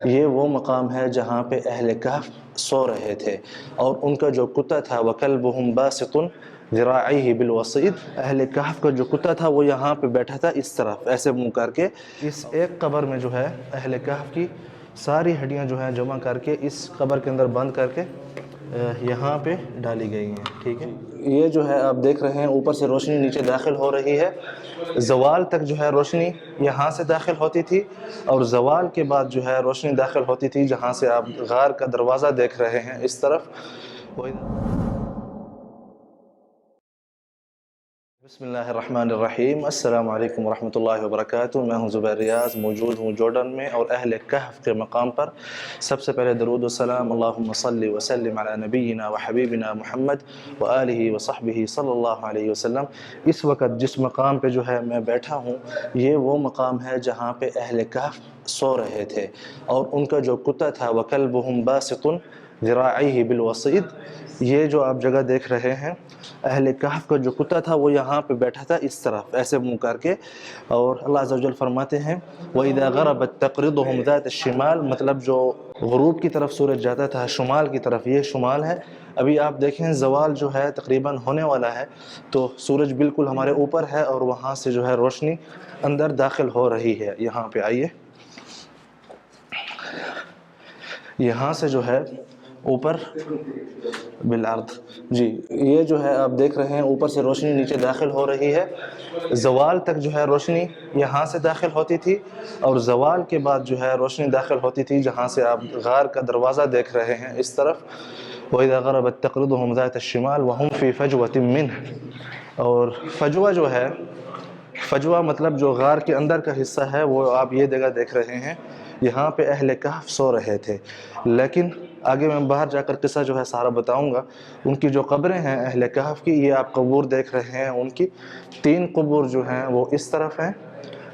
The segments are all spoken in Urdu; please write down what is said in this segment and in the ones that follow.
یہ وہ مقام ہے جہاں پہ اہل کہف سو رہے تھے اور ان کا جو کتا تھا وکلبہم باسط ذراعیہ بالوسید اہل کہف کا جو کتا تھا وہ یہاں پہ بیٹھا تھا اس طرف، ایسے منہ کر کے۔ اس ایک قبر میں جو ہے اہل کہف کی ساری ہڈیاں جو ہیں جمع کر کے اس قبر کے اندر بند کر کے یہاں پہ ڈالی گئی ہیں، ٹھیک ہے؟ یہ جو ہے، آپ دیکھ رہے ہیں، اوپر سے روشنی نیچے داخل ہو رہی ہے۔ زوال تک جو ہے روشنی یہاں سے داخل ہوتی تھی، اور زوال کے بعد جو ہے روشنی داخل ہوتی تھی، جہاں سے آپ غار کا دروازہ دیکھ رہے ہیں، اس طرف۔ بسم اللہ الرحمن الرحیم السلام علیکم ورحمۃ اللہ وبرکاتہ میں ہوں زبیر ریاض، موجود ہوں جورڈن میں اور اہل کہف کے مقام پر۔ سب سے پہلے درود السلام اللہم صلی وسلم علی نبینا و حبیبنا محمد و آلہ و صلی اللہ علیہ وسلم۔ اس وقت جس مقام پہ جو ہے میں بیٹھا ہوں، یہ وہ مقام ہے جہاں پہ اہل کہف سو رہے تھے۔ اور ان کا جو کتا تھا وکلبہم باسط ذراعیہ بالوسید یہ جو آپ جگہ دیکھ رہے ہیں، اہل کہف کا جو کتا تھا، وہ یہاں پہ بیٹھا تھا اس طرف، ایسے منہ کر کے۔ اور اللہ عز و جل فرماتے ہیں، وَإِذَا غَرَبَتْ تَقْرِضُهُمْ ذَاتَ الشِّمَال مطلب جو غروب کی طرف سورج جاتا تھا، شمال کی طرف، یہ شمال ہے۔ ابھی آپ دیکھیں، زوال جو ہے، تقریباً ہونے والا ہے۔ تو سورج بالکل ہمارے اوپر ہے اور وہاں سے جو ہے روشنی اندر داخل ہو رہی ہے۔ یہاں پہ آئیے۔ یہاں سے جو ہے اوپر بالعرض۔ جی یہ جو ہے آپ دیکھ رہے ہیں، اوپر سے روشنی نیچے داخل ہو رہی ہے۔ زوال تک جو ہے روشنی یہاں سے داخل ہوتی تھی اور زوال کے بعد جو ہے روشنی داخل ہوتی تھی، جہاں سے آپ غار کا دروازہ دیکھ رہے ہیں۔ اس طرف، وَإِذَا غَرَبَتْ تَقْرِضُهُمْ ذَاتَ الشِّمَال وَهُمْ فِي فَجْوَةٍ مِّنْهِ۔ اور فجوہ جو ہے، فجوہ مطلب جو غار کے اندر کا حصہ ہے، وہ آپ یہ جگہ دیکھ رہے ہیں۔ یہاں پہ اہل کہف سو رہے تھے۔ لیکن آگے میں باہر جا کر قصہ جو ہے سارا بتاؤں گا۔ ان کی جو قبریں ہیں اہل کہف کی، یہ آپ قبور دیکھ رہے ہیں۔ ان کی تین قبور جو ہیں وہ اس طرف ہیں۔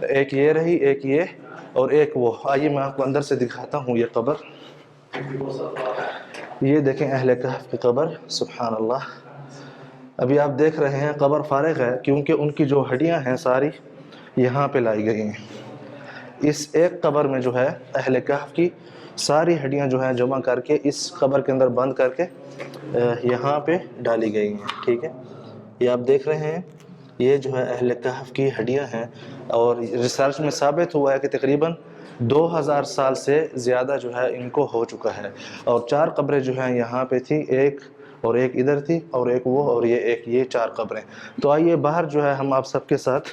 ایک یہ رہی، ایک یہ اور ایک وہ۔ آئیے میں آپ کو اندر سے دکھاتا ہوں یہ قبر۔ یہ دیکھیں اہل کہف کی قبر۔ سبحان اللہ۔ ابھی آپ دیکھ رہے ہیں قبر فارغ ہے کیونکہ ان کی جو ہڈیاں ہیں ساری یہاں پہ لائی گئی ہیں۔ اس ایک قبر میں جو ہے اہل کہف کی ساری ہڈیاں جو ہیں جمع کر کے اس قبر کے اندر بند کر کے یہاں پہ ڈالی گئی ہیں، ٹھیک ہے؟ یہ آپ دیکھ رہے ہیں، یہ جو ہے اہل کہف کی ہڈیاں ہیں اور ریسرچ میں ثابت ہوا ہے کہ تقریباً دو ہزار سال سے زیادہ جو ہے ان کو ہو چکا ہے۔ اور چار قبریں جو ہیں یہاں پہ تھی ایک اور ایک ادھر تھی اور ایک وہ اور یہ ایک، یہ چار قبریں۔ تو آئیے باہر جو ہے ہم آپ سب کے ساتھ۔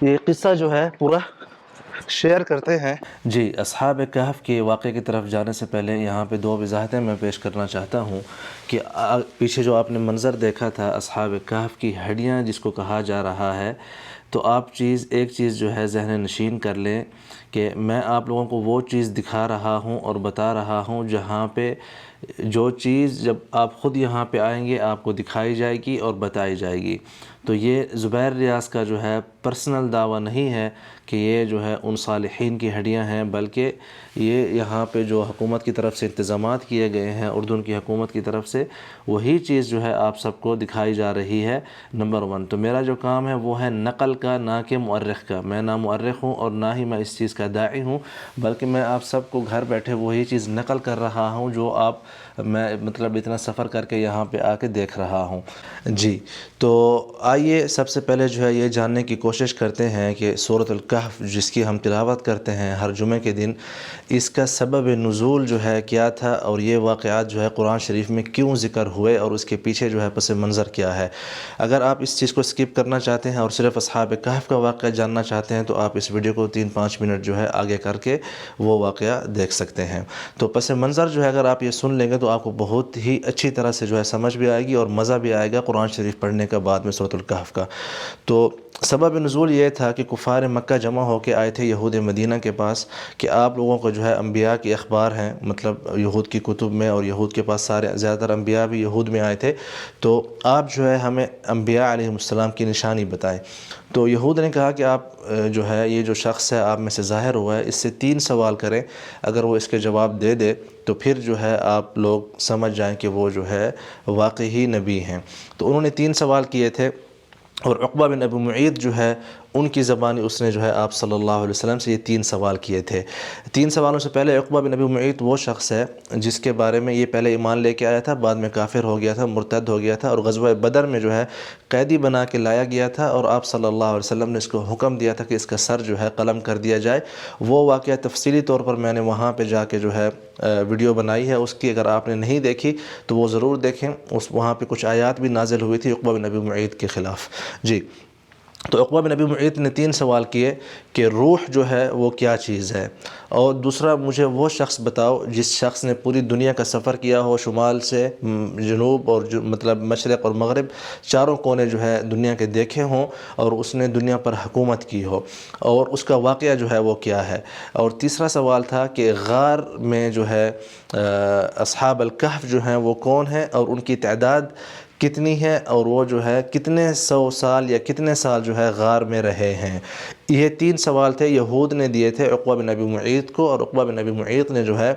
یہ قصہ جو ہے پورا شیئر کرتے ہیں۔ جی اصحاب کہف کے واقعے کی طرف جانے سے پہلے یہاں پہ دو وضاحتیں میں پیش کرنا چاہتا ہوں کہ پیچھے جو آپ نے منظر دیکھا تھا، اصحاب کہف کی ہڈیاں جس کو کہا جا رہا ہے، تو آپ چیز، ایک چیز جو ہے ذہن نشین کر لیں کہ میں آپ لوگوں کو وہ چیز دکھا رہا ہوں اور بتا رہا ہوں جہاں پہ جو چیز جب آپ خود یہاں پہ آئیں گے، آپ کو دکھائی جائے گی اور بتائی جائے گی۔ تو یہ زبیر ریاض کا جو ہے پرسنل دعویٰ نہیں ہے کہ یہ جو ہے ان صالحین کی ہڈیاں ہیں، بلکہ یہ یہاں پہ جو حکومت کی طرف سے انتظامات کیے گئے ہیں اردن کی حکومت کی طرف سے، وہی چیز جو ہے آپ سب کو دکھائی جا رہی ہے، نمبر ون۔ تو میرا جو کام ہے وہ ہے نقل کا، نہ کہ مؤرخ کا۔ میں نہ مؤرخ ہوں اور نہ ہی میں اس چیز کا داعی ہوں، بلکہ میں آپ سب کو گھر بیٹھے وہی چیز نقل کر رہا ہوں جو آپ میں مطلب اتنا سفر کر کے یہاں پہ آ کے دیکھ رہا ہوں۔ جی تو آئیے سب سے پہلے جو ہے یہ جاننے کی کوشش کرتے ہیں کہ صورت الکحف جس کی ہم تلاوت کرتے ہیں ہر جمعے کے دن، اس کا سبب نزول جو ہے کیا تھا اور یہ واقعات جو ہے قرآن شریف میں کیوں ذکر ہوئے اور اس کے پیچھے جو ہے پس منظر کیا ہے۔ اگر آپ اس چیز کو سکپ کرنا چاہتے ہیں اور صرف اصحاب کہف کا واقعہ جاننا چاہتے ہیں، تو آپ اس ویڈیو کو تین پانچ منٹ جو ہے آگے کر کے وہ واقعہ دیکھ سکتے ہیں۔ تو پس منظر جو ہے اگر آپ یہ سن لیں گے تو تو آپ کو بہت ہی اچھی طرح سے جو ہے سمجھ بھی آئے گی اور مزہ بھی آئے گا قرآن شریف پڑھنے کا بعد میں صورت الکحف کا۔ تو سبب نزول یہ تھا کہ کفار مکہ جمع ہو کے آئے تھے یہود مدینہ کے پاس کہ آپ لوگوں کو جو ہے انبیاء کی اخبار ہیں مطلب یہود کی کتب میں اور یہود کے پاس سارے زیادہ تر انبیاء بھی یہود میں آئے تھے۔ تو آپ جو ہے ہمیں انبیاء علیہ السلام کی نشانی بتائیں۔ تو یہود نے کہا کہ آپ جو ہے یہ جو شخص ہے آپ میں سے ظاہر ہوا ہے، اس سے تین سوال کریں۔ اگر وہ اس کے جواب دے دے تو پھر جو ہے آپ لوگ سمجھ جائیں کہ وہ جو ہے واقعی نبی ہیں۔ تو انہوں نے تین سوال کیے تھے اور عقبہ بن ابو معید جو ہے ان کی زبانی اس نے جو ہے آپ صلی اللہ علیہ وسلم سے یہ تین سوال کیے تھے۔ تین سوالوں سے پہلے عقبہ بن نبی معیط وہ شخص ہے جس کے بارے میں یہ پہلے ایمان لے کے آیا تھا، بعد میں کافر ہو گیا تھا، مرتد ہو گیا تھا اور غزوہ بدر میں جو ہے قیدی بنا کے لایا گیا تھا اور آپ صلی اللہ علیہ وسلم نے اس کو حکم دیا تھا کہ اس کا سر جو ہے قلم کر دیا جائے۔ وہ واقعہ تفصیلی طور پر میں نے وہاں پہ جا کے جو ہے ویڈیو بنائی ہے۔ اس کی اگر آپ نے نہیں دیکھی تو وہ ضرور دیکھیں۔ اس وہاں پہ کچھ آیات بھی نازل ہوئی تھی عقبہ بن نبی معید کے خلاف۔ جی۔ تو عقبہ بن نبی معید نے تین سوال کیے کہ روح جو ہے وہ کیا چیز ہے؟ اور دوسرا، مجھے وہ شخص بتاؤ جس شخص نے پوری دنیا کا سفر کیا ہو، شمال سے جنوب اور مطلب مشرق اور مغرب، چاروں کونے جو ہے دنیا کے دیکھے ہوں اور اس نے دنیا پر حکومت کی ہو، اور اس کا واقعہ جو ہے وہ کیا ہے؟ اور تیسرا سوال تھا کہ غار میں جو ہے اصحاب الکحف جو ہیں وہ کون ہیں اور ان کی تعداد کتنی ہے اور وہ جو ہے کتنے سو سال یا کتنے سال جو ہے غار میں رہے ہیں؟ یہ تین سوال تھے، یہود نے دیے تھے عقبہ بن نبی معید کو اور عقبہ بن نبی معید نے جو ہے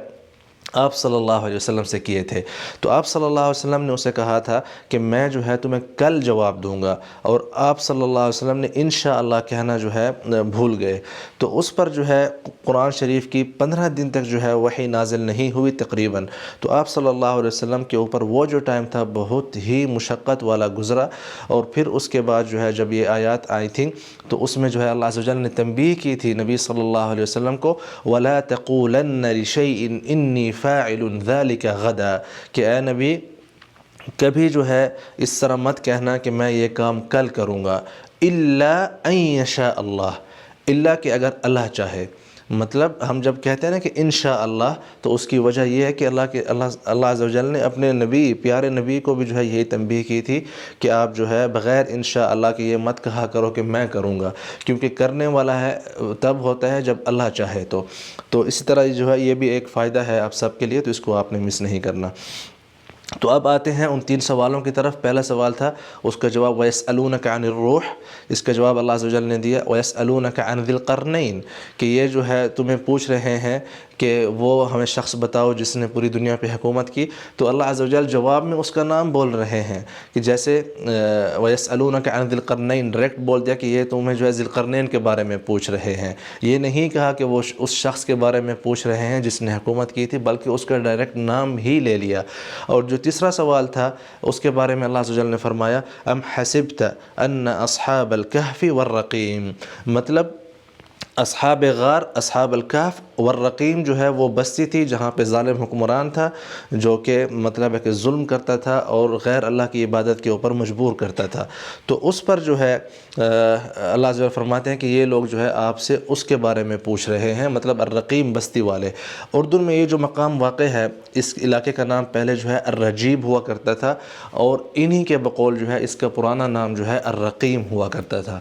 آپ صلی اللہ علیہ وسلم سے کیے تھے۔ تو آپ صلی اللہ علیہ وسلم نے اسے کہا تھا کہ میں جو ہے تمہیں کل جواب دوں گا اور آپ صلی اللہ علیہ وسلم نے انشاءاللہ کہنا جو ہے، بھول گئے۔ تو اس پر جو ہے، قرآن شریف کی پندرہ دن تک جو ہے وہی نازل نہیں ہوئی تقریباً۔ تو آپ صلی اللہ علیہ وسلم کے اوپر وہ جو ٹائم تھا، بہت ہی مشقت والا گزرا۔ اور پھر اس کے بعد جو ہے، جب یہ آیات آئی تھیں، تو اس میں جو ہے اللہ عز و جل نے تنبیہ کی تھی نبی صلی اللہ علیہ وسلم کو، وَلَا تَقُولَنَّ لِشَيْءٍ إِنِّي فاعل ذلك غدا، کہ اے نبی، کبھی جو ہے اس طرح مت کہنا کہ میں یہ کام کل کروں گا ان یشاء اللہ اللہ کہ اگر اللہ چاہے۔ مطلب ہم جب کہتے ہیں نا کہ انشاءاللہ، تو اس کی وجہ یہ ہے کہ اللہ کے، اللہ اللہ عز و جل نے اپنے نبی، پیارے نبی کو بھی جو ہے یہی تنبیہ کی تھی کہ آپ جو ہے بغیر انشاءاللہ کہ یہ مت کہا کرو کہ میں کروں گا، کیونکہ کرنے والا ہے تب ہوتا ہے جب اللہ چاہے تو۔ تو اسی طرح جو ہے یہ بھی ایک فائدہ ہے آپ سب کے لیے، تو اس کو آپ نے مس نہیں کرنا۔ تو اب آتے ہیں ان تین سوالوں کی طرف۔ پہلا سوال تھا، اس کا جواب ویس عن الروح۔ اس کا جواب اللہ عز و جل نے دیا ویس عن ذی القرنین کہ یہ جو ہے، تمہیں پوچھ رہے ہیں کہ وہ ہمیں شخص بتاؤ جس نے پوری دنیا پہ حکومت کی، تو اللہ عز و جل جواب میں اس کا نام بول رہے ہیں کہ جیسے ویس عن ذی القرنین ڈائریکٹ بول دیا کہ یہ تمہیں جو ہے ذی القرنین کے بارے میں پوچھ رہے ہیں۔ یہ نہیں کہا کہ وہ اس شخص کے بارے میں پوچھ رہے ہیں جس نے حکومت کی تھی، بلکہ اس کا ڈائریکٹ نام ہی لے لیا۔ اور جو تیسرا سوال تھا، اس کے بارے میں اللہ عز و جل نے فرمایا ام حسبت ان اصحاب الكهف والرقیم مطلب اصحاب غار، اصحاب الکاف والرقیم جو ہے وہ بستی تھی جہاں پہ ظالم حکمران تھا، جو کہ مطلب ہے کہ ظلم کرتا تھا اور غیر اللہ کی عبادت کے اوپر مجبور کرتا تھا۔ تو اس پر جو ہے اللہ عز فرماتے ہیں کہ یہ لوگ جو ہے آپ سے اس کے بارے میں پوچھ رہے ہیں مطلب الرقیم بستی والے۔ اردو میں یہ جو مقام واقع ہے، اس علاقے کا نام پہلے جو ہے الرجیب ہوا کرتا تھا اور انہی کے بقول جو ہے اس کا پرانا نام جو ہے الرقیم ہوا کرتا تھا۔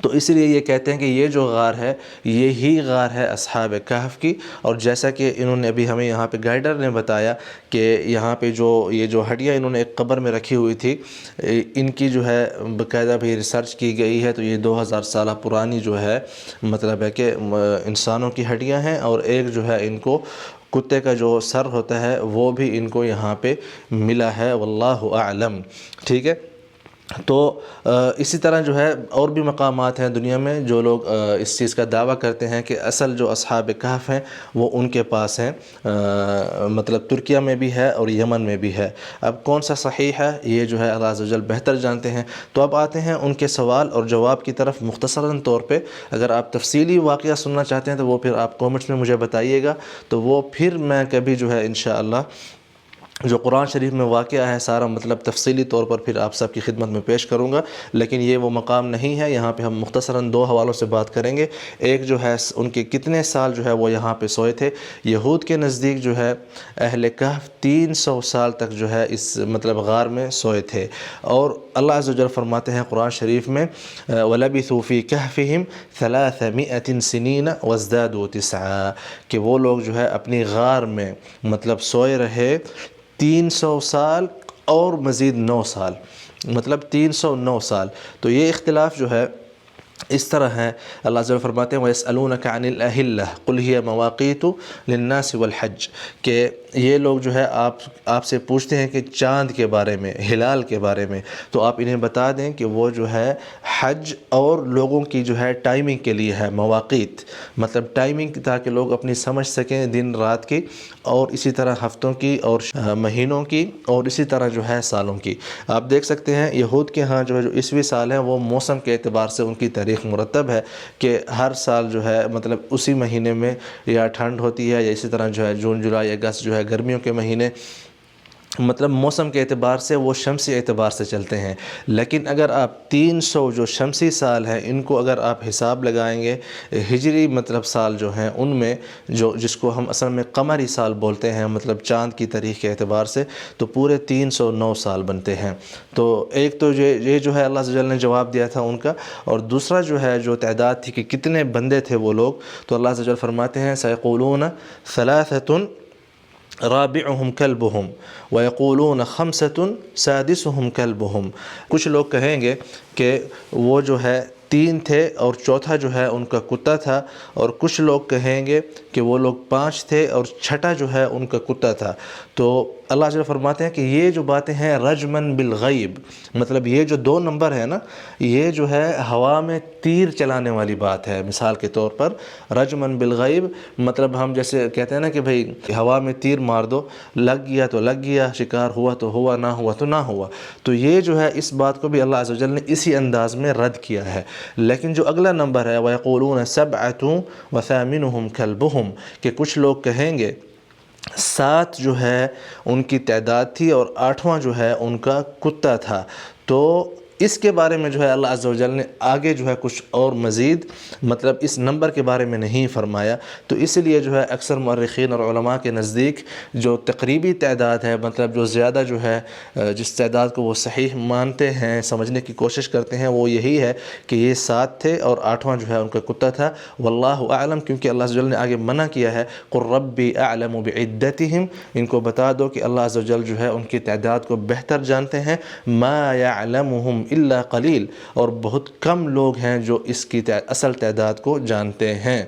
تو اس لیے یہ کہتے ہیں کہ یہ جو غار ہے، یہی غار ہے اصحاب کہف کی۔ اور جیسا کہ انہوں نے ابھی ہمیں یہاں پہ گائیڈر نے بتایا کہ یہاں پہ جو یہ جو ہڈیاں انہوں نے ایک قبر میں رکھی ہوئی تھی، ان کی جو ہے باقاعدہ بھی ریسرچ کی گئی ہے۔ تو یہ دو ہزار سالہ پرانی جو ہے مطلب ہے کہ انسانوں کی ہڈیاں ہیں۔ اور ایک جو ہے ان کو کتے کا جو سر ہوتا ہے، وہ بھی ان کو یہاں پہ ملا ہے۔ واللہ اعلم۔ ٹھیک ہے؟ تو اسی طرح جو ہے، اور بھی مقامات ہیں دنیا میں جو لوگ اس چیز کا دعویٰ کرتے ہیں کہ اصل جو اصحاب کہف ہیں وہ ان کے پاس ہیں۔ مطلب ترکیہ میں بھی ہے اور یمن میں بھی ہے۔ اب کون سا صحیح ہے؟ یہ جو ہے، اللہ عز و جل بہتر جانتے ہیں۔ تو اب آتے ہیں ان کے سوال اور جواب کی طرف مختصراً طور پہ۔ اگر آپ تفصیلی واقعہ سننا چاہتے ہیں تو وہ پھر آپ کومنٹس میں مجھے بتائیے گا۔ تو وہ پھر میں کبھی جو ہے، انشاءاللہ جو قرآن شریف میں واقعہ ہے، سارا مطلب تفصیلی طور پر پھر آپ سب کی خدمت میں پیش کروں گا۔ لیکن یہ وہ مقام نہیں ہے، یہاں پہ ہم مختصراً دو حوالوں سے بات کریں گے۔ ایک جو ہے، ان کے کتنے سال جو ہے وہ یہاں پہ سوئے تھے۔ یہود کے نزدیک جو ہے، اہل کہف تین سو سال تک جو ہے اس مطلب غار میں سوئے تھے۔ اور اللہ عز و جل فرماتے ہیں قرآن شریف میں، وَلَبِثُوا فِي كَهْفِهِمْ ثَلَاثَ سِنِينَ وَازْدَادُوا تِسْعَا۔ کہ وہ لوگ جو ہے، اپنی غار میں مطلب سوئے رہے۔ تین سو سال اور مزید نو سال مطلب تین سو نو سال۔ تو یہ اختلاف جو ہے اس طرح ہے، اللہ ضول فرماتے ہیں، وَيَسْأَلُونَكَ عَنِ الْأَهِلَّةِ قُلْ هِيَ مَوَاقِيتُ لِلنَّاسِ وَالْحَجِّ۔ کہ یہ لوگ جو ہے، آپ آپ سے پوچھتے ہیں کہ چاند کے بارے میں، ہلال کے بارے میں، تو آپ انہیں بتا دیں کہ وہ جو ہے، حج اور لوگوں کی جو ہے ٹائمنگ کے لیے ہے، مواقیت۔ مطلب ٹائمنگ تاکہ لوگ اپنی سمجھ سکیں دن رات کی، اور اسی طرح ہفتوں کی، اور مہینوں کی، اور اسی طرح جو ہے سالوں کی۔ آپ دیکھ سکتے ہیں، یہود کے ہاں جو ہے، جو عیسوی سال ہیں، وہ موسم کے اعتبار سے ان کی تاریخ مرتب ہے کہ ہر سال جو ہے مطلب اسی مہینے میں یا ٹھنڈ ہوتی ہے یا اسی طرح جو ہے جون، جولائی، اگست جو ہے گرمیوں کے مہینے مطلب موسم کے اعتبار سے وہ شمسی اعتبار سے چلتے ہیں۔ لیکن اگر آپ تین سو جو شمسی سال ہیں، ان کو اگر آپ حساب لگائیں گے، ہجری مطلب سال جو ہیں، ان میں جو، جس کو ہم اصل میں قمری سال بولتے ہیں مطلب چاند کی تاریخ کے اعتبار سے، تو پورے تین سو نو سال بنتے ہیں۔ تو ایک تو یہ جو ہے، اللہ جل نے جواب دیا تھا ان کا۔ اور دوسرا جو ہے، جو تعداد تھی کہ کتنے بندے تھے وہ لوگ، تو اللہ جل فرماتے ہیں سیقولون ثلاثتن رابعهم كلبهم ويقولون خمسة سادسهم كلبهم۔ کچھ لوگ کہیں گے کہ وہ جو ہے تین تھے اور چوتھا جو ہے ان کا کتا تھا۔ اور کچھ لوگ کہیں گے کہ وہ لوگ پانچ تھے اور چھٹا جو ہے ان کا کتا تھا۔ تو اللہ جل فرماتے ہیں کہ یہ جو باتیں ہیں رجمن بالغیب مطلب یہ جو دو نمبر ہے نا، یہ جو ہے ہوا میں تیر چلانے والی بات ہے، مثال کے طور پر رجمن بالغیب مطلب ہم جیسے کہتے ہیں نا کہ بھئی ہوا میں تیر مار دو، لگ گیا تو لگ گیا، شکار ہوا تو ہوا، نہ ہوا تو نہ ہوا۔ تو یہ جو ہے اس بات کو بھی اللہ عز و جل نے اسی انداز میں رد کیا ہے۔ لیکن جو اگلا نمبر ہے، وَيَقُولُونَ سَبْعَةٌ وَثَامِنُهُمْ كَلْبُهُمْ، کہ کچھ لوگ کہیں گے سات جو ہے، ان کی تعداد تھی اور آٹھواں جو ہے، ان کا کتا تھا۔ تو اس کے بارے میں جو ہے اللہ عز و جل نے آگے جو ہے کچھ اور مزید مطلب اس نمبر کے بارے میں نہیں فرمایا۔ تو اس لیے جو ہے اکثر مرخین اور علماء کے نزدیک جو تقریبی تعداد ہے مطلب جو زیادہ جو ہے، جس تعداد کو وہ صحیح مانتے ہیں، سمجھنے کی کوشش کرتے ہیں، وہ یہی ہے کہ یہ سات تھے اور آٹھواں جو ہے ان کا کتا تھا۔ واللہ اعلم، کیونکہ اللہ عز و جل نے آگے منع کیا ہے۔ قر ربی اعلم بعدتهم، ان کو بتا دو کہ اللہ عز و جل جو ہے ان کی تعداد کو بہتر جانتے ہیں۔ ما يعلمهم اللہ قلیل، اور بہت کم لوگ ہیں جو اس کی اصل تعداد کو جانتے ہیں۔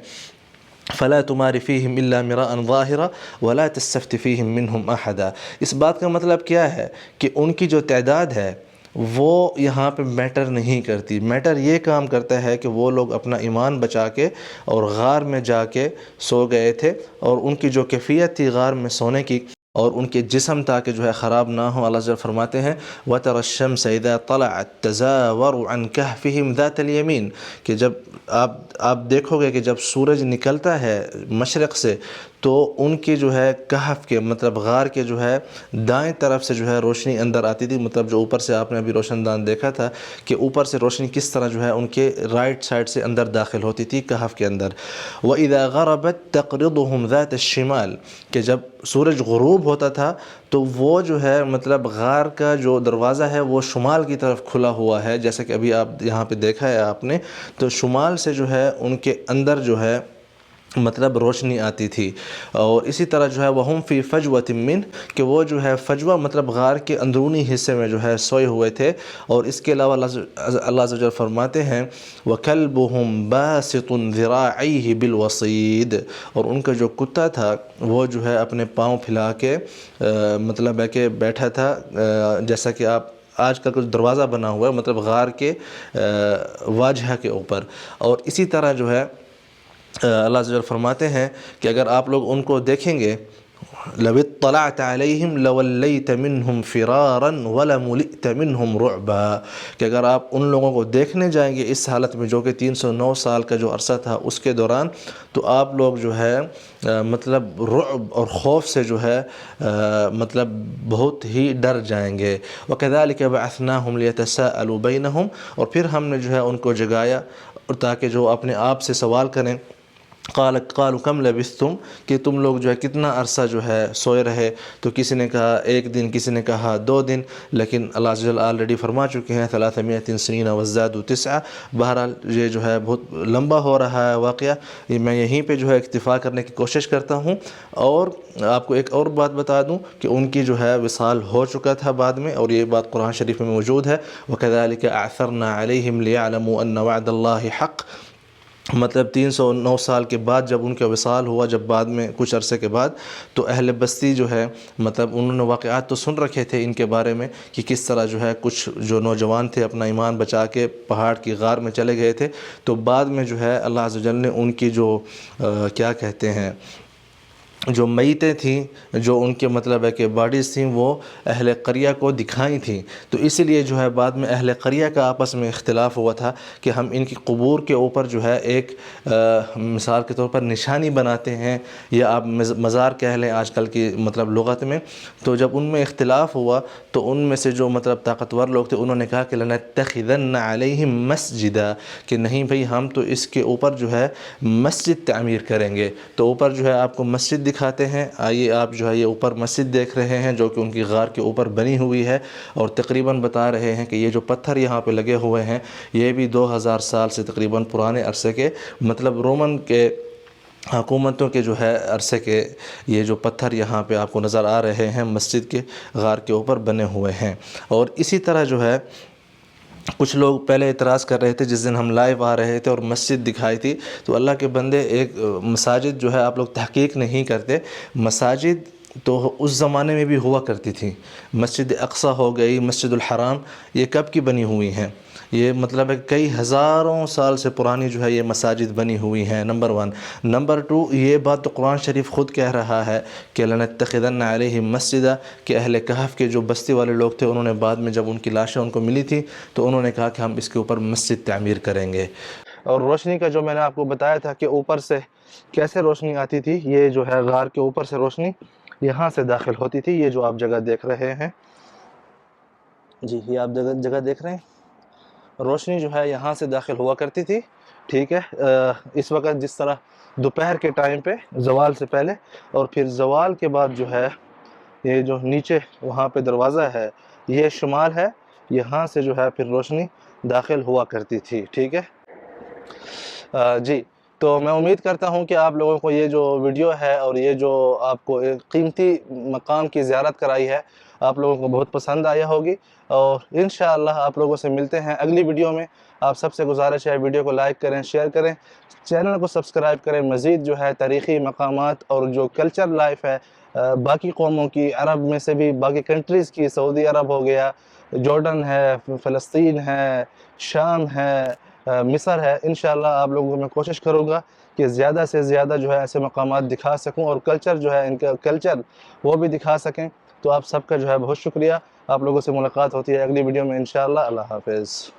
فلا تمار فیہم الا مراء ظاہرا ولا تستفت فیہم منہم احدا۔ اس بات کا مطلب کیا ہے کہ ان کی جو تعداد ہے، وہ یہاں پہ میٹر نہیں کرتی۔ میٹر یہ کام کرتا ہے کہ وہ لوگ اپنا ایمان بچا کے اور غار میں جا کے سو گئے تھے، اور ان کی جو کیفیت تھی غار میں سونے کی اور ان کے جسم تاکہ جو ہے خراب نہ ہو اللہ جل فرماتے ہیں، وَتَرَ الشَّمْسَ إِذَا طَلَعَتْ تَزَاوَرُ عَنْ كَهْفِهِمْ ذَاتَ الْيَمِينَ۔ کہ جب آپ آپ دیکھو گے کہ جب سورج نکلتا ہے مشرق سے، تو ان کی جو ہے کہف کے مطلب غار کے جو ہے دائیں طرف سے جو ہے روشنی اندر آتی تھی۔ مطلب جو اوپر سے آپ نے ابھی روشن دان دیکھا تھا کہ اوپر سے روشنی کس طرح جو ہے ان کے رائٹ سائڈ سے اندر داخل ہوتی تھی کہف کے اندر۔ وَإِذَا غَرَبَتْ تَقْرِضُهُمْ ذَاتَ الشِّمَال۔ کہ جب سورج غروب ہوتا تھا، تو وہ جو ہے مطلب غار کا جو دروازہ ہے، وہ شمال کی طرف کھلا ہوا ہے۔ جیسا کہ ابھی آپ یہاں پہ دیکھا ہے آپ نے، تو شمال سے جو ہے ان کے اندر جو ہے مطلب روشنی آتی تھی۔ اور اسی طرح جو ہے وہ ہم فی فجوہ من، کہ وہ جو ہے فجوہ مطلب غار کے اندرونی حصے میں جو ہے سوئے ہوئے تھے۔ اور اس کے علاوہ اللہ عز و فرماتے ہیں، وَكَلْبُهُمْ بَاسِطٌ ذِرَاعِيهِ بِالْوَصِيدِ۔ اور ان کا جو کتا تھا، وہ جو ہے اپنے پاؤں پھیلا کے مطلب ہے کہ بیٹھا تھا۔ جیسا کہ آپ آج کل کچھ دروازہ بنا ہوا ہے مطلب غار کے واجہ کے اوپر۔ اور اسی طرح جو ہے اللہ عز و جل فرماتے ہیں کہ اگر آپ لوگ ان کو دیکھیں گے، لو اطلعت علیہم لولیت منہم فرارا ولملئت منہم رعبا، کہ اگر آپ ان لوگوں کو دیکھنے جائیں گے اس حالت میں جو کہ تین سو نو سال کا جو عرصہ تھا اس کے دوران، تو آپ لوگ جو ہے مطلب رعب اور خوف سے جو ہے مطلب بہت ہی ڈر جائیں گے۔ وَكَذَلِكَ بَعَثْنَاهُمْ لِيَتَسَاءَلُوا بَيْنَهُمْ اور پھر ہم نے جو ہے ان کو جگایا اور تاکہ جو اپنے آپ سے سوال کریں۔ قال قالوا کم لبثتم کہ تم لوگ جو ہے کتنا عرصہ جو ہے سوئے رہے؟ تو کسی نے کہا ایک دن، کسی نے کہا دو دن، لیکن اللہ عز جل آلریڈی فرما چکے ہیں ثلاثمیت سنین وزاد تسعہ۔ بہرحال یہ جو ہے بہت لمبا ہو رہا ہے واقعہ۔ یہ میں یہیں پہ جو ہے اکتفا کرنے کی کوشش کرتا ہوں۔ اور آپ کو ایک اور بات بتا دوں کہ ان کی جو ہے وصال ہو چکا تھا بعد میں، اور یہ بات قرآن شریف میں موجود ہے۔ وَكَذَلِكَ أَعْثَرْنَا عَلَيْهِمْ لِيَعْلَمُوا أَنَّ وَعْدَ اللَّهِ حَقٍّ۔ مطلب تین سو نو سال کے بعد جب ان کا وصال ہوا، جب بعد میں کچھ عرصے کے بعد، تو اہل بستی جو ہے مطلب انہوں نے واقعات تو سن رکھے تھے ان کے بارے میں کہ کس طرح جو ہے کچھ جو نوجوان تھے اپنا ایمان بچا کے پہاڑ کی غار میں چلے گئے تھے۔ تو بعد میں جو ہے، اللہ عز و جل نے ان کی جو کیا کہتے ہیں جو میتیں تھیں، جو ان کے مطلب ہے کہ باڈیز تھیں، وہ اہل قریہ کو دکھائیں تھیں۔ تو اسی لیے جو ہے بعد میں اہل قریہ کا آپس میں اختلاف ہوا تھا کہ ہم ان کی قبور کے اوپر جو ہے ایک مثال کے طور پر نشانی بناتے ہیں یا آپ مزار کہہ لیں آج کل کی مطلب لغت میں۔ تو جب ان میں اختلاف ہوا تو ان میں سے جو مطلب طاقتور لوگ تھے، انہوں نے کہا کہ لَنَتَّخِذَنَّ عَلَيْهِمْ مَسْجِدًا، کہ نہیں بھئی ہم تو اس کے اوپر جو ہے مسجد تعمیر کریں گے۔ تو اوپر جو ہے آپ کو مسجد دکھاتے ہیں۔ آئیے آپ جو ہے یہ اوپر مسجد دیکھ رہے ہیں جو کہ ان کی غار کے اوپر بنی ہوئی ہے اور تقریباً بتا رہے ہیں کہ یہ جو پتھر یہاں پہ لگے ہوئے ہیں، یہ بھی دو ہزار سال سے تقریباً پرانے عرصے کے مطلب رومن کے حکومتوں کے جو ہے عرصے کے یہ جو پتھر یہاں پہ آپ کو نظر آ رہے ہیں مسجد کے غار کے اوپر بنے ہوئے ہیں۔ اور اسی طرح جو ہے کچھ لوگ پہلے اعتراض کر رہے تھے جس دن ہم لائیو آ رہے تھے اور مسجد دکھائی تھی، تو اللہ کے بندے ایک مساجد جو ہے آپ لوگ تحقیق نہیں کرتے۔ مساجد تو اس زمانے میں بھی ہوا کرتی تھی۔ مسجد اقصی ہو گئی، مسجد الحرام، یہ کب کی بنی ہوئی ہیں؟ یہ مطلب ہے کئی ہزاروں سال سے پرانی جو ہے یہ مساجد بنی ہوئی ہیں، نمبر ون نمبر ٹو یہ بات تو قرآن شریف خود کہہ رہا ہے کہ لَنَتَّخِذَنَّ عَلَيْهِمْ مَسْجِدًا، کہ اہل کہف کے جو بستی والے لوگ تھے، انہوں نے بعد میں جب ان کی لاشیں ان کو ملی تھی، تو انہوں نے کہا کہ ہم اس کے اوپر مسجد تعمیر کریں گے۔ اور روشنی کا جو میں نے آپ کو بتایا تھا کہ اوپر سے کیسے روشنی آتی تھی، یہ جو ہے غار کے اوپر سے روشنی یہاں سے داخل ہوتی تھی، یہ جو آپ جگہ دیکھ رہے ہیں۔ جی یہ آپ جگہ جگہ دیکھ رہے ہیں؟ روشنی جو ہے یہاں سے داخل ہوا کرتی تھی۔ ٹھیک ہے اس وقت جس طرح دوپہر کے ٹائم پہ، زوال سے پہلے، اور پھر زوال کے بعد جو ہے، یہ جو نیچے وہاں پہ دروازہ ہے، یہ شمال ہے، یہاں سے جو ہے پھر روشنی داخل ہوا کرتی تھی۔ ٹھیک ہے۔ جی تو میں امید کرتا ہوں کہ آپ لوگوں کو یہ جو ویڈیو ہے اور یہ جو آپ کو ایک قیمتی مقام کی زیارت کرائی ہے، آپ لوگوں کو بہت پسند آیا ہوگی۔ اور انشاءاللہ آپ لوگوں سے ملتے ہیں اگلی ویڈیو میں۔ آپ سب سے گزارش ہے ویڈیو کو لائک کریں، شیئر کریں۔ چینل کو سبسکرائب کریں۔ مزید جو ہے تاریخی مقامات اور جو کلچر لائف ہے باقی قوموں کی، عرب میں سے بھی باقی کنٹریز کی، سعودی عرب ہو گیا جورڈن ہے، فلسطین ہے، شام ہے مصر ہے۔ انشاءاللہ آپ لوگوں کو میں کوشش کروں گا کہ زیادہ سے زیادہ جو ہے ایسے مقامات دکھا سکوں اور کلچر جو ہے، ان کا کلچر وہ بھی دکھا سکیں۔ تو آپ سب کا جو ہے بہت شکریہ۔ آپ لوگوں سے ملاقات ہوتی ہے اگلی ویڈیو میں، انشاءاللہ۔ اللہ حافظ۔